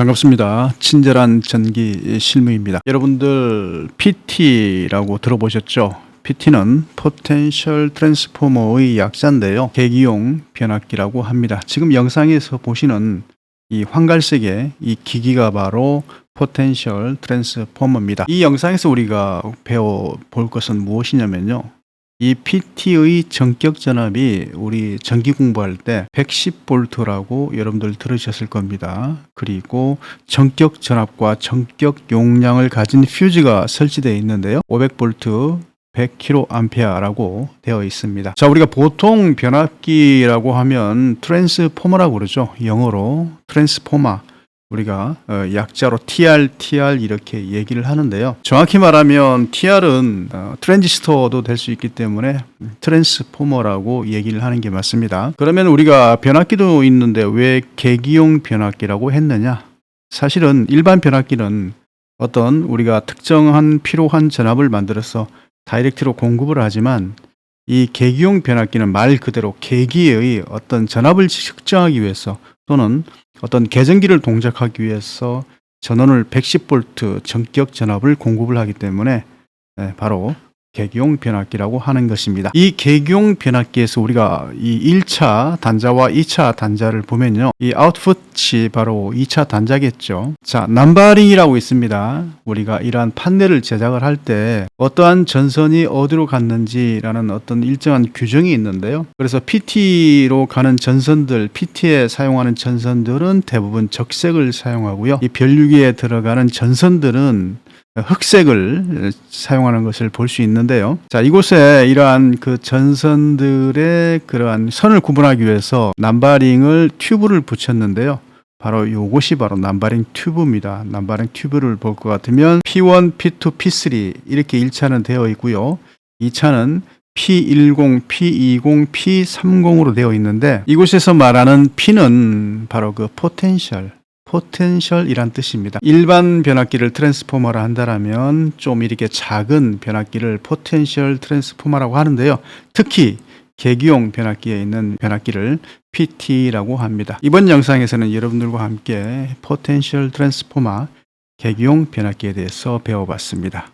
반갑습니다. 친절한 전기 실무입니다. 여러분들 PT라고 들어보셨죠? PT는 포텐셜 트랜스포머의 약자인데요. 계기용 변압기라고 합니다. 지금 영상에서 보시는 이 황갈색의 이 기기가 바로 포텐셜 트랜스포머입니다. 이 영상에서 우리가 배워볼 것은 무엇이냐면요. 이 PT의 전격 전압이 우리 전기 공부할 때 110볼트라고 여러분들 들으셨을 겁니다. 그리고 전격 전압과 전격 용량을 가진 퓨즈가 설치되어 있는데요. 500볼트 100kA라고 되어 있습니다. 자, 우리가 보통 변압기라고 하면 트랜스포머라고 그러죠. 영어로 트랜스포머. 우리가 어, 약자로 TR, TR 이렇게 얘기를 하는데요. 정확히 말하면 TR은 어, 트랜지스터도 될 수 있기 때문에 트랜스포머라고 얘기를 하는 게 맞습니다. 그러면 우리가 변압기도 있는데 왜 계기용 변압기라고 했느냐? 사실은 일반 변압기는 어떤 우리가 특정한 필요한 전압을 만들어서 다이렉트로 공급을 하지만 이 계기용 변압기는 말 그대로 계기의 어떤 전압을 측정하기 위해서 또는 어떤 계전기를 동작하기 위해서 전원을 110V 전격 전압을 공급을 하기 때문에 네, 바로 계기용 변압기라고 하는 것입니다. 이 계기용 변압기에서 우리가 이 1차 단자와 2차 단자를 보면요. 이 아웃풋이 바로 2차 단자겠죠. 자, 남바링이라고 있습니다. 우리가 이러한 판넬을 제작을 할 때 어떠한 전선이 어디로 갔는지라는 어떤 일정한 규정이 있는데요. 그래서 PT로 가는 전선들, PT에 사용하는 전선들은 대부분 적색을 사용하고요. 이 변류기에 들어가는 전선들은 흑색을 사용하는 것을 볼 수 있는데요. 자, 이곳에 이러한 그 전선들의 그러한 선을 구분하기 위해서 남바링을 튜브를 붙였는데요. 바로 이것이 바로 남바링 튜브입니다. 남바링 튜브를 볼 것 같으면 P1, P2, P3 이렇게 1차는 되어 있고요. 2차는 P10, P20, P30으로 되어 있는데 이곳에서 말하는 P는 바로 그 포텐셜 포텐셜이란 뜻입니다. 일반 변압기를 트랜스포머라 한다라면 좀 이렇게 작은 변압기를 포텐셜 트랜스포머라고 하는데요. 특히 계기용 변압기에 있는 변압기를 PT라고 합니다. 이번 영상에서는 여러분들과 함께 포텐셜 트랜스포머 계기용 변압기에 대해서 배워봤습니다.